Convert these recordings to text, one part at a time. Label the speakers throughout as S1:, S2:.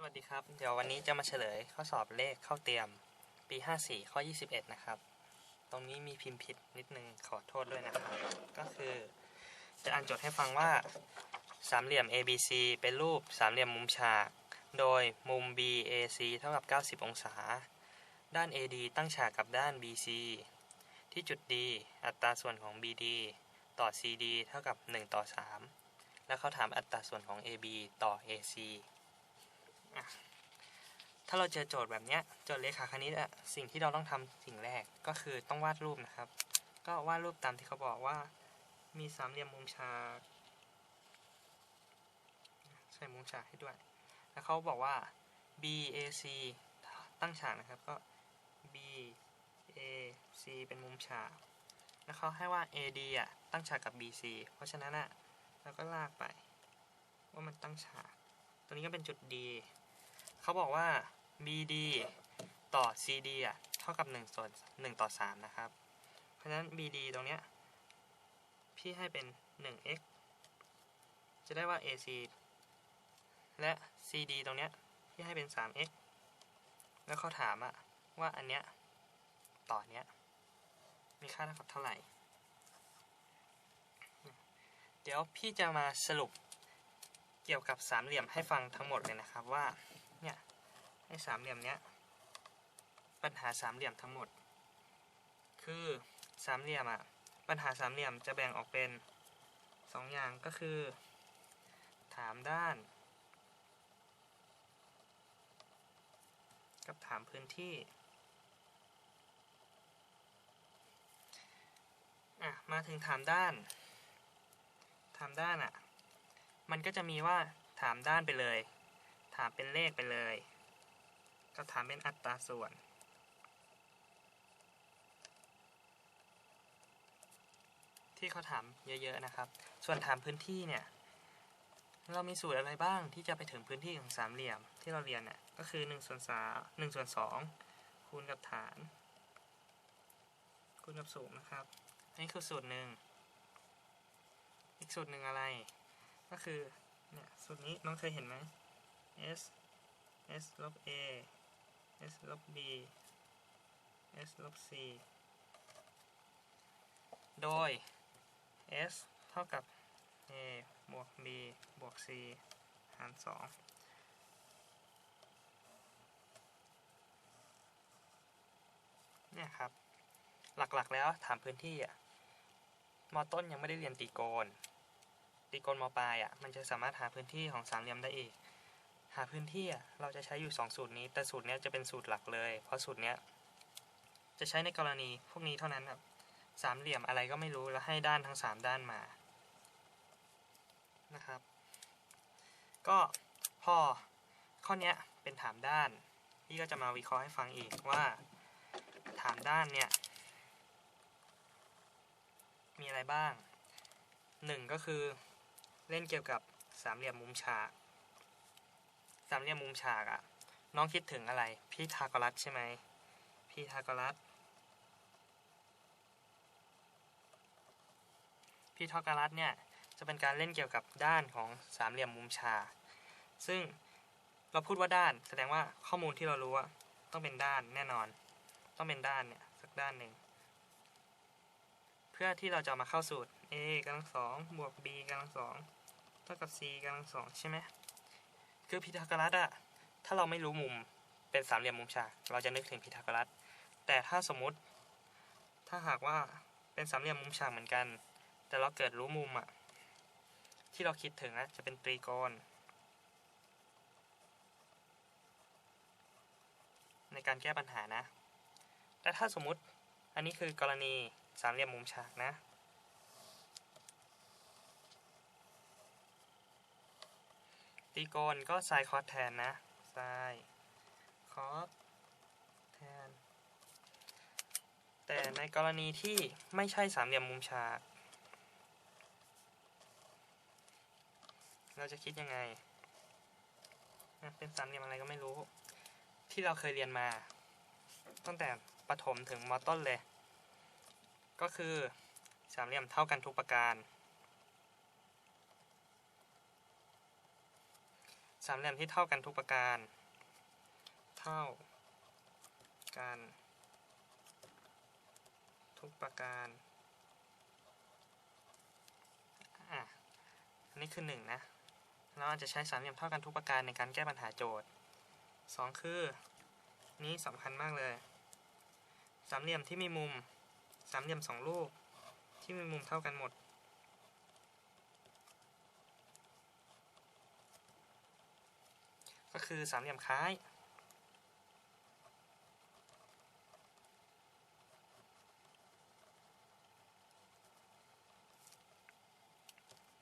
S1: สวัสดีครับ เดี๋ยววันนี้จะมาเฉลยข้อสอบเลขเข้าเตรียมปี 54 ข้อ 21 นะครับ ตรงนี้มีพิมพ์ผิดนิดนึงขอโทษด้วยนะครับ ก็คือ จะอ่านโจทย์ให้ฟังว่า สามเหลี่ยม ABC เป็นรูปสามเหลี่ยมมุมฉาก โดยมุม BAC เท่ากับ 90 องศา ด้าน AD ตั้งฉากกับด้าน BC ที่จุด D อัตราส่วนของ BD ต่อ CD เท่ากับ 1 ต่อ 3 แล้วเขาถามอัตราส่วนของ AB ต่อ AC ถ้าเราเจอโจทย์แบบนี้โจทย์เลขาคณิตอะสิ่งที่เราต้องทำสิ่งแรกก็คือต้องวาดรูปนะครับ ก็วาดรูปตามที่เขาบอกว่า มีสามเหลี่ยมมุมฉากใส่มุมฉากให้ด้วย แล้วเขาบอกว่า BAC ตั้งฉากนะครับก็ BAC เป็นมุมฉากแล้วเขาให้ว่า AD อะตั้งฉากกับ BC เพราะฉะนั้นอะเราก็ลากไป ว่ามันตั้งฉาก ตัวนี้ก็เป็นจุด D เขาบอกว่า BD ต่อ CD อะเท่ากับ1ส่วน1ต่อ 3 นะครับ เพราะฉะนั้น BD ตรงเนี้ยพี่ให้เป็น 1x จะได้ว่า AC และ CD ตรงเนี้ยพี่ให้เป็น 3x แล้วเขาถามอะว่าอันเนี้ยต่อเนี้ยมีค่าเท่ากับเท่าไหร่ เดี๋ยวพี่จะมาสรุปเกี่ยวกับสามเหลี่ยมให้ฟังทั้งหมดเลยนะครับว่า เนี่ยให้สามเหลี่ยมเนี้ยปัญหาสามเหลี่ยมทั้งหมด คือสามเหลี่ยมอะปัญหาสามเหลี่ยมจะแบ่งออกเป็นสองอย่างก็คือ ถามด้าน กับถามพื้นที่อะมาถึงถามด้าน ถามด้านอะมันก็จะมีว่าถามด้านไปเลย ถามเป็นเลขไปเลย ก็ถามเป็นอัตราส่วน ที่เขาถามเยอะ ๆ นะครับ ส่วนถามพื้นที่เนี่ย เรามีสูตรอะไรบ้างที่จะไปถึงพื้นที่ของสามเหลี่ยมที่เราเรียนเนี่ยก็คือ1ส่วน3 1ส่วน2คูณกับฐาน คูณกับสูงนะครับ อันนี้คือสูตรหนึ่งอีกสูตรหนึ่งอะไร ก็คือเนี่ยสูตรนี้น้องเคยเห็นไหม s s ลบ a s ลบ b s ลบ c โดย s เท่ากับ a บวก b บวก c หาร 2 เนี่ยครับ หลักๆแล้วถามพื้นที่อะมอต้นยังไม่ได้เรียนตรีโกณตีโกลมปลายอะ มันจะสามารถหาพื้นที่ของสามเหลี่ยมได้อีกาพื้นที่เราจะใช้อยู่ 2 สูตรนี้ แต่สูตรนี้จะเป็นสูตรหลักเลย เพราะสูตรนี้จะใช้ในกรณีพวกนี้เท่านั้นแบบสามเหลี่ยมอะไรก็ไม่รู้แล้วให้ด้านทั้ง 3 ด้านมานะครับ ก็พอข้อนี้เป็นถามด้านพี่ก็จะมาวิเคราะห์ให้ฟังอีกว่า ถามด้านเนี่ยมีอะไรบ้างหนึ่งก็คือเล่นเกี่ยวกับสามเหลี่ยมมุมฉาก สามเหลี่ยมมุมฉากอะน้องคิดถึงอะไร พี่ทากรัสใช่ไหมพี่ทากรัสพี่ทากรัสเนี่ยจะเป็นการเล่นเกี่ยวกับด้านของสามเหลี่ยมมุมฉากซึ่งเราพูดว่าด้านแสดงว่าข้อมูลที่เรารู้ว่าต้องเป็นด้านแน่นอน ต้องเป็นด้านเนี่ยสักด้านหนึ่งเพื่อที่เราจะมาเข้าสูตร a กำลังสองบวก b กำลังสองเท่ากับ c กำลังสองใช่ไหม คือพีทาโกรัสอะถ้าเราไม่รู้มุมเป็นสามเหลี่ยมมุมฉากเราจะนึกถึงพีทาโกรัส แต่ถ้าสมมุติ ถ้าหากว่าเป็นสามเหลี่ยมมุมฉากเหมือนกัน แต่เราเกิดรู้มุมอะที่เราคิดถึงอะจะเป็นตรีโกณในการแก้ปัญหานะ แต่ถ้าสมมติอันนี้คือกรณีสามเหลี่ยมมุมฉากนะ ตีโกนก็ไซคอสแทนนะไซคอสแทน แต่ในกรณีที่ไม่ใช่สามเหลี่ยมมุมฉาก เราจะคิดยังไง เป็นสามเหลี่ยมอะไรก็ไม่รู้ ที่เราเคยเรียนมา ตั้งแต่ประถมถึงมอต้นเลย ก็คือสามเหลี่ยมเท่ากันทุกประการ สามเหลี่ยมที่เท่ากันทุกประการ เท่ากัน ทุกประการ อะ อันนี้คือหนึ่งนะ เราอาจจะใช้สามเหลี่ยมเท่ากันทุกประการในการแก้ปัญหาโจทย์สองคือ นี้สำคัญมากเลย สามเหลี่ยมที่มีมุม สามเหลี่ยมสองรูปที่มีมุมเท่ากันหมด ก็คือสามเหลี่ยมคล้าย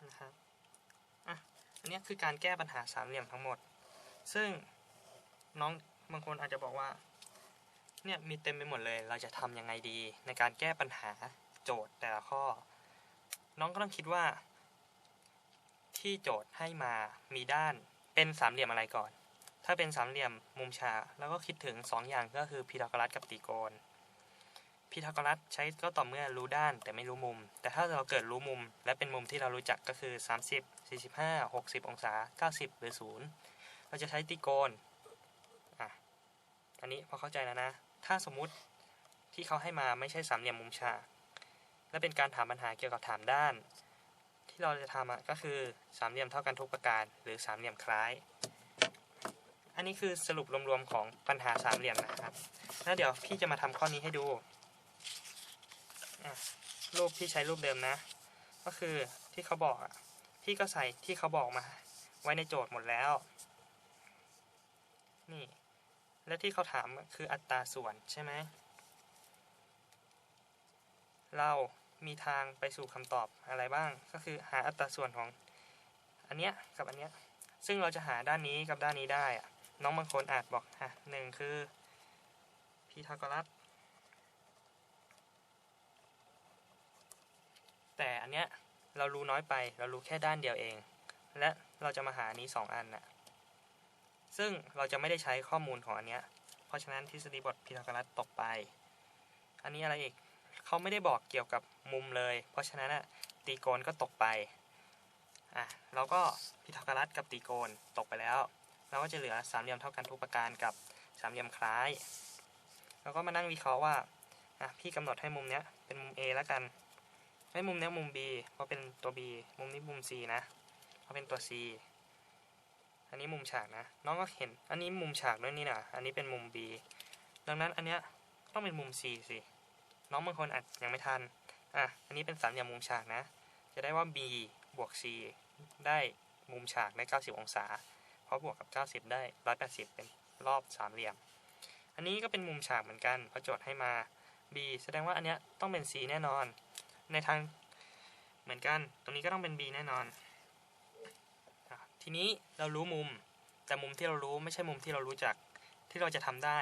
S1: นะครับ อะ อันนี้คือการแก้ปัญหาสามเหลี่ยมทั้งหมด ซึ่งน้องบางคนอาจจะบอกว่า เนี่ยมีเต็มไปหมดเลย เราจะทำยังไงดี ในการแก้ปัญหาโจทย์แต่ละข้อ น้องก็ต้องคิดว่า ที่โจทย์ให้มามีด้านเป็นสามเหลี่ยมอะไรก่อน ถ้าเป็นสามเหลี่ยมมุมฉากแล้วก็คิดถึง 2 อย่างก็คือพีทาโกรัสกับตรีโกณพีทาโกรัสใช้ก็ต่อเมื่อรู้ด้านแต่ไม่รู้มุม แต่ถ้าเราเกิดรู้มุม และเป็นมุมที่เรารู้จักก็คือ 30 45 60 องศา 90 หรือ 0 เราจะใช้ตรีโกณอะอันนี้พอเข้าใจแล้วนะ ถ้าสมมุติที่เขาให้มาไม่ใช่สามเหลี่ยมมุมฉากและเป็นการถามปัญหาเกี่ยวกับถามด้าน ที่เราจะทำก็คือสามเหลี่ยมเท่ากันทุกประการ หรือสามเหลี่ยมคล้าย อันนี้คือสรุปรวมๆของปัญหาสามเหลี่ยมนะครับ แล้วเดี๋ยวพี่จะมาทำข้อนี้ให้ดู รูปพี่ใช้รูปเดิมนะ ก็คือที่เขาบอกอะ พี่ก็ใส่ที่เขาบอกมา ไว้ในโจทย์หมดแล้ว นี่ และที่เขาถามคืออัตราส่วนใช่ไหม เรามีทางไปสู่คำตอบอะไรบ้าง ก็คือหาอัตราส่วนของอันเนี้ยกับอันเนี้ยซึ่งเราจะหาด้านนี้กับด้านนี้ได้อะ น้องบางคนอาจบอกฮะหนึ่งคือพีทาโกรัสแต่อันเนี้ยเรารู้น้อยไปเรารู้แค่ด้านเดียวเอง และเราจะมาหาอันนี้สองอันน่ะซึ่งเราจะไม่ได้ใช้ข้อมูลของอันเนี้ยเพราะฉะนั้นทฤษฎีบทพีทาโกรัสตกไป อันนี้อะไรอีกเขาไม่ได้บอกเกี่ยวกับมุมเลย เพราะฉะนั้นตีโกณก็ตกไปอะเราก็พีทาโกรัสกับตีโกณตกไปแล้ว เราก็จะเหลือสามเหลี่ยมเท่ากันทุกประการกับสามเหลี่ยมคล้ายเราก็มานั่งวิเคราะห์ว่าอะพี่กำหนดให้มุมเนี้ยเป็นมุม A แล้วกันให้มุมเนี้ยมุม B เพราะเป็นตัว B มุมนี้มุม C นะเพราะเป็นตัว C อันนี้มุมฉากนะ น้องก็เห็น อันนี้มุมฉากด้วยนี่นะอันนี้เป็นมุม B ดังนั้นอันเนี้ยต้องเป็นมุม C สิน้องบางคนอาจยังไม่ทันอะอันนี้เป็นสามเหลี่ยมมุมฉากนะ จะได้ว่า B บวก C ได้มุมฉากได้ 90 องศา เพราะบวกกับ 90 ได้ 180 เป็นรอบสามเหลี่ยม อันนี้ก็เป็นมุมฉากเหมือนกันเพราะโจทย์ให้มา B แสดงว่าอันเนี้ยต้องเป็น C แน่นอน ในทางเหมือนกัน ตรงนี้ก็ต้องเป็น B แน่นอน ทีนี้เรารู้มุม แต่มุมที่เรารู้ไม่ใช่มุมที่เรารู้จัก ที่เราจะทำได้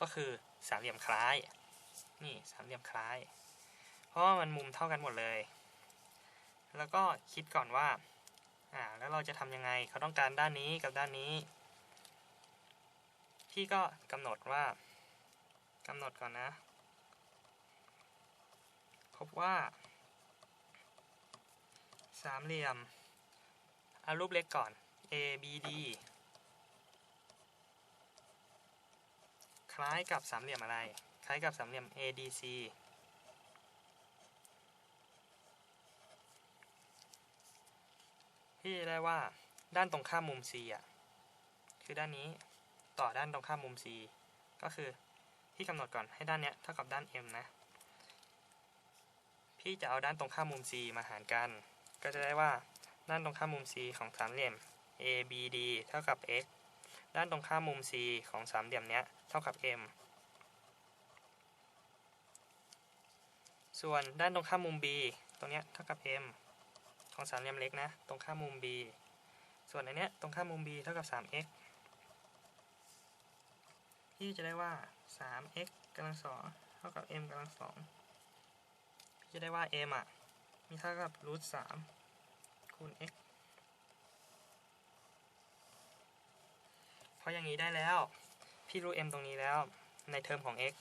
S1: ก็คือสามเหลี่ยมคล้าย นี่สามเหลี่ยมคล้าย เพราะว่ามันมุมเท่ากันหมดเลย แล้วก็คิดก่อนว่า อ่าแล้วเราจะทำยังไงเขาต้องการด้านนี้กับด้านนี้ พี่ก็กำหนดว่ากำหนดก่อนนะ พบว่า สามเหลี่ยมเอารูปเล็กก่อน A B D คล้ายกับสามเหลี่ยมอะไร คล้ายกับสามเหลี่ยม ADC D C พี่ได้ว่าด้านตรงข้ามมุม C อะคือด้านนี้ต่อด้านตรงข้ามมุม C ก็คือพี่กำหนดก่อนให้ด้านเนี้ยเท่ากับด้าน M นะ พี่จะเอาด้านตรงข้ามมุม C มาหารกัน ก็จะได้ว่าด้านตรงข้ามมุม C ของสามเหลี่ยม ABD เท่ากับ x ด้านตรงข้ามมุม C ของสามเหลี่ยมเนี้ยเท่ากับ m ส่วนด้านตรงข้ามมุม B ตรงเนี้ยเท่ากับ m ของสามเหลี่ยมเล็กนะ ตรงข้ามมุม B ส่วนอันเนี้ยตรงข้ามมุม B เท่ากับ 3x พี่จะได้ว่า 3x กำลังสองเท่ากับ m กำลังสองพี่จะได้ว่า m อะ มีเท่ากับรูทสามคูณ x เพราะอย่างนี้ได้แล้ว พี่รู้ m ตรงนี้แล้ว ในเทอมของ x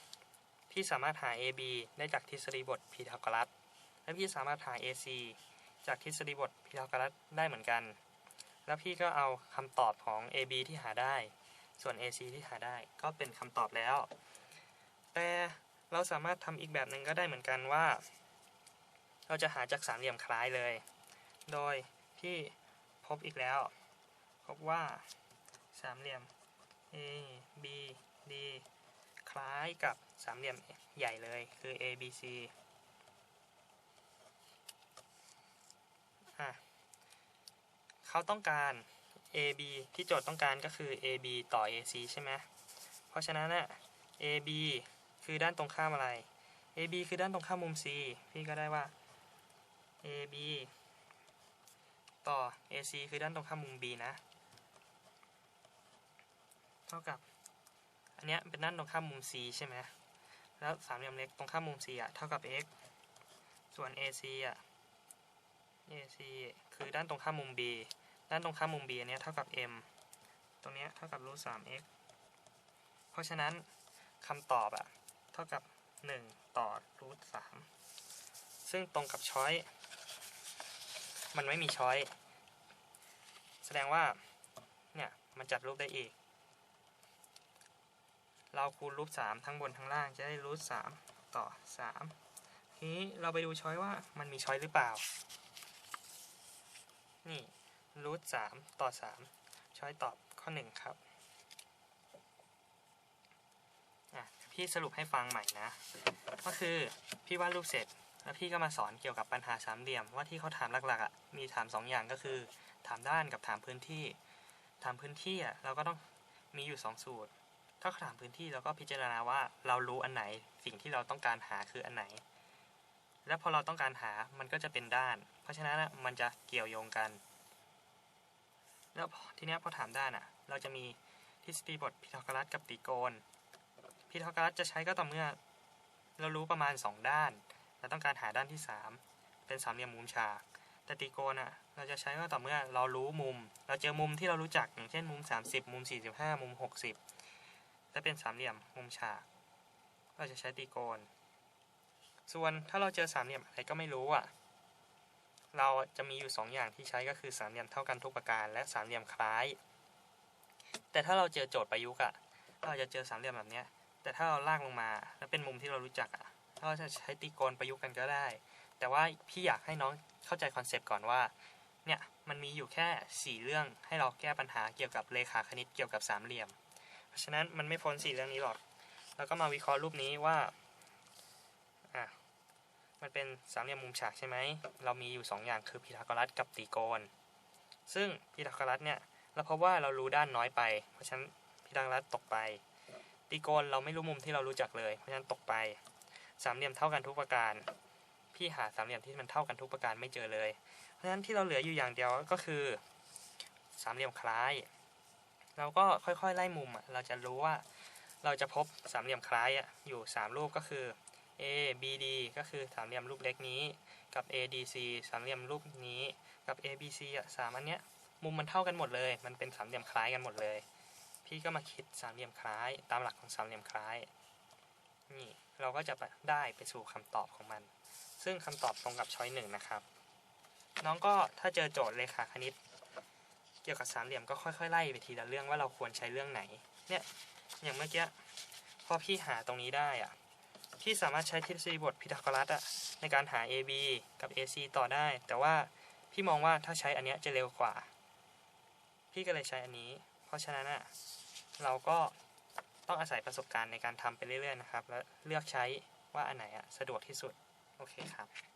S1: พี่สามารถหา ab ได้จากทฤษฎีบทพีทาโกรัสและพี่สามารถหา ac จากทฤษฎีบทพีทาโกรัสได้เหมือนกัน แล้วพี่ก็เอาคำตอบของ AB ที่หาได้ ส่วน AC ที่หาได้ก็เป็นคำตอบแล้ว แต่เราสามารถทำอีกแบบหนึ่งก็ได้เหมือนกันว่า เราจะหาจากสามเหลี่ยมคล้ายเลย โดยที่พบอีกแล้ว พบว่าสามเหลี่ยม A B D คล้ายกับสามเหลี่ยมใหญ่เลยคือ A B C อะ เขาต้องการ AB ที่โจทย์ต้องการก็คือ AB ต่อ AC ใช่ไหมเพราะฉะนั้นน่ะ AB คือด้านตรงข้ามอะไร AB คือด้านตรงข้ามมุม C พี่ก็ได้ว่า AB ต่อ AC คือด้านตรงข้ามมุม B นะ เท่ากับ อันเนี้ยเป็นด้านตรงข้ามมุม C ใช่ไหมแล้วสามเหลี่ยมเล็กตรงข้ามมุม C อะเท่ากับ x ส่วน AC อะ AC คือด้านตรงข้ามมุม B ด้านตรงข้ามมุม b อันเนี้ยเท่ากับ m ตรงเนี้ยเท่ากับรูท 3x เพราะฉะนั้นคำตอบอะเท่ากับ 1 ต่อรูท3ซึ่งตรงกับช้อย มันไม่มีช้อย แสดงว่า เนี่ย มันจัดรูปได้อีก เราคูณรูท3ทั้งบนทั้งล่างจะได้รูท3ต่อ3ทีนี้เราไปดูช้อยว่ามันมีช้อยหรือเปล่า นี่ รูทสามต่อสามช้อยตอบข้อหนึ่งครับอะพี่สรุปให้ฟังใหม่นะ ก็คือพี่วาดรูปเสร็จ แล้วพี่ก็มาสอนเกี่ยวกับปัญหาสามเหลี่ยม ว่าที่เขาถามหลักๆอะมีถามสองอย่างก็คือ ถามด้านกับถามพื้นที่ ถามพื้นที่อะเราก็ต้องมีอยู่สองสูตร ถ้าเขาถามพื้นที่เราก็พิจารณาว่าเรารู้อันไหนสิ่งที่เราต้องการหาคืออันไหน แล้วพอเราต้องการหามันก็จะเป็นด้าน เพราะฉะนั้นมันจะเกี่ยวโยงกัน แล้วทีนี้พอถามด้านอะ เราจะมีทฤษฎีบทพีทาโกรัสกับตรีโกณพีทาโกรัสจะใช้ก็ต่อเมื่อ เรารู้ประมาณ 2 ด้านเราต้องการหาด้านที่ 3 เป็นสามเหลี่ยมมุมฉากแต่ตรีโกณอะเราจะใช้ก็ต่อเมื่อเรารู้มุม เราเจอมุมที่เรารู้จักอย่างเช่นมุม 30 มุม 45 มุม 60 และเป็นสามเหลี่ยมมุมฉาก เราจะใช้ตรีโกณส่วนถ้าเราเจอสามเหลี่ยมอะไรก็ไม่รู้อะ เราจะมีอยู่ 2 อย่างที่ใช้ก็คือสามเหลี่ยมเท่ากันทุกประการ และสามเหลี่ยมคล้าย แต่ถ้าเราเจอโจทย์ประยุกต์อะเราจะเจอสามเหลี่ยมแบบนี้แต่ถ้าเราลากลงมาแล้วเป็นมุมที่เรารู้จักอะเราจะใช้ตีโกนประยุกต์กันก็ได้ แต่ว่าพี่อยากให้น้องเข้าใจคอนเซปต์ก่อนว่า เนี่ยมันมีอยู่แค่ 4 เรื่องให้เราแก้ปัญหาเกี่ยวกับเลขาคณิตเกี่ยวกับสามเหลี่ยม เพราะฉะนั้นมันไม่พ้น4เรื่องนี้หรอก แล้วก็มาวิเคราะห์รูปนี้ว่าอะ มันเป็นสามเหลี่ยมมุมฉากใช่ไหม เรามีอยู่ 2 อย่างคือพีทาโกรัสกับตรีโกณ ซึ่งพีทาโกรัสเนี่ยเราพบว่าเรารู้ด้านน้อยไป เพราะฉะนั้นพีทาโกรัสตกไปตรีโกณเราไม่รู้มุมที่เรารู้จักเลย เพราะฉะนั้นตกไป สามเหลี่ยมเท่ากันทุกประการ พี่หาสามเหลี่ยมที่มันเท่ากันทุกประการไม่เจอเลย เพราะฉะนั้นที่เราเหลืออยู่อย่างเดียวก็คือ สามเหลี่ยมคล้าย เราก็ค่อยๆไล่มุมเราจะรู้ว่าเราจะพบสามเหลี่ยมคล้ายอะอยู่ 3 รูปก็คือ A B D ก็คือสามเหลี่ยมรูปเล็กนี้ กับ A D C สามเหลี่ยมรูปนี้ กับ A B C อะสามอันเนี้ยมุมมันเท่ากันหมดเลย มันเป็นสามเหลี่ยมคล้ายกันหมดเลย พี่ก็มาคิดสามเหลี่ยมคล้าย ตามหลักของสามเหลี่ยมคล้าย นี่เราก็จะได้ไปสู่คำตอบของมัน ซึ่งคำตอบตรงกับช้อยหนึ่งนะครับ น้องก็ถ้าเจอโจทย์เลขาคณิต เกี่ยวกับสามเหลี่ยมก็ค่อยๆไล่ไปทีละเรื่องว่าเราควรใช้เรื่องไหน เนี่ย อย่างเมื่อกี้พอพี่หาตรงนี้ได้อะ ที่สามารถใช้ทฤษฎีบทพีทาโกรัสอะในการหา AB กับ AC ต่อได้ แต่ว่าพี่มองว่าถ้าใช้อันเนี้ยจะเร็วกว่า พี่ก็เลยใช้อันนี้ เพราะฉะนั้นอะเราก็ต้องอาศัยประสบการณ์ในการทำไปเรื่อยๆนะครับ แล้วเลือกใช้ว่าอันไหนอะสะดวกที่สุด โอเคครับ